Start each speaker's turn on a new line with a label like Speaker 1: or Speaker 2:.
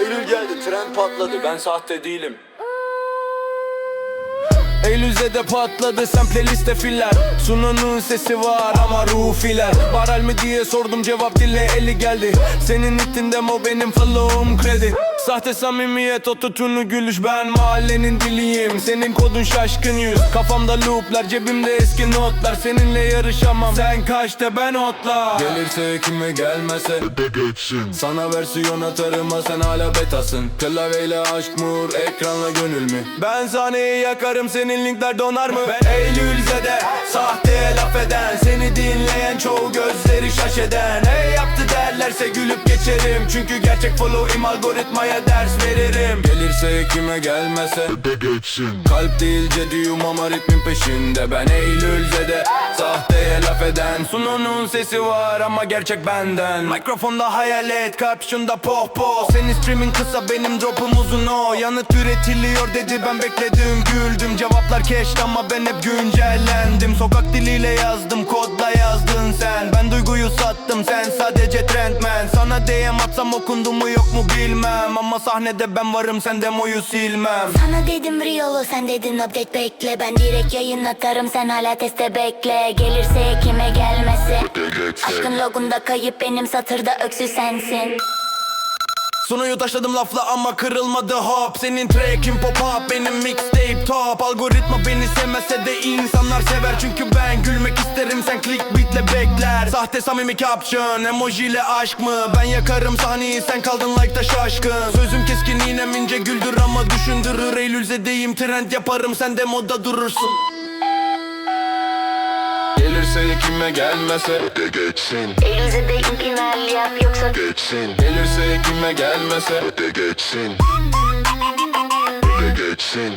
Speaker 1: Eylül geldi tren patladı. Ben sahte değilim.
Speaker 2: Eylül'de patladı sen playliste filler. Sunan'ın sesi var ama ruhu filer Baral mi diye sordum cevap dille eli geldi. Senin itinde o benim flow'um kredi Sahte samimiyet ototunu gülüş. Ben mahallenin diliyim. Senin kodun şaşkın yüz. Kafamda looplar cebimde eski notlar. Seninle yarışamam. Sen kaçta ben otla Gelirse kime gelmese Sana versiyon atarım ha sen hala betasın. Klavyeyle aşk mı ekranla gönül mü? Ben sahneyi yakarım senin linkler donar mı? Ben Eylül'de sahte laf eden Seni dinleyen çoğu gözleri şaş eden. Hey derlerse gülüp geçerim. Çünkü gerçek follow'im algoritmaya ders veririm. Gelirse kime gelmese Kalp değil cediyum ama ritmin peşinde. Ben Eylül'de sahteye laf eden Sununun sesi var ama gerçek benden. Mikrofonda hayalet kapşonda poh poh. Senin streamin kısa benim dropum uzun o. Yanıt üretiliyor dedi ben bekledim güldüm. Cevaplar keşke ama ben hep güncellendim. Sokak diliyle yazdım kodla yazdın sen duyguyu sattım sen sadece trendman. Sana DM atsam okundu mu yok mu bilmem. Ama sahnede ben varım sen demoyu silmem.
Speaker 3: Sana dedim Riolo sen dedin update bekle. Ben direkt yayın atarım sen hala teste bekle. Gelirse kime gelmesi Aşkın logunda kayıp benim satırda öksüz sensin
Speaker 2: Sunuyu taşladım lafla ama kırılmadı hop. Senin trackin pop up benim mixtape top. Algoritma beni sevmese de insanlar sever. Çünkü ben gülmek isterim sen clickbaitle bekler. Sahte samimi caption emojiyle aşk mı? Ben yakarım sahneyi sen kaldın like'da şaşkın Sözüm keskin iğnem ince güldür ama düşündürür. Eylül'zedeyim trend yaparım sen de moda durursun Gelirse kime gelmese
Speaker 4: de geçsin,
Speaker 3: Eylül'deyim final yap yoksa
Speaker 4: geçsin,
Speaker 2: Gelirse kime gelmese
Speaker 4: de geçsin, de geçsin,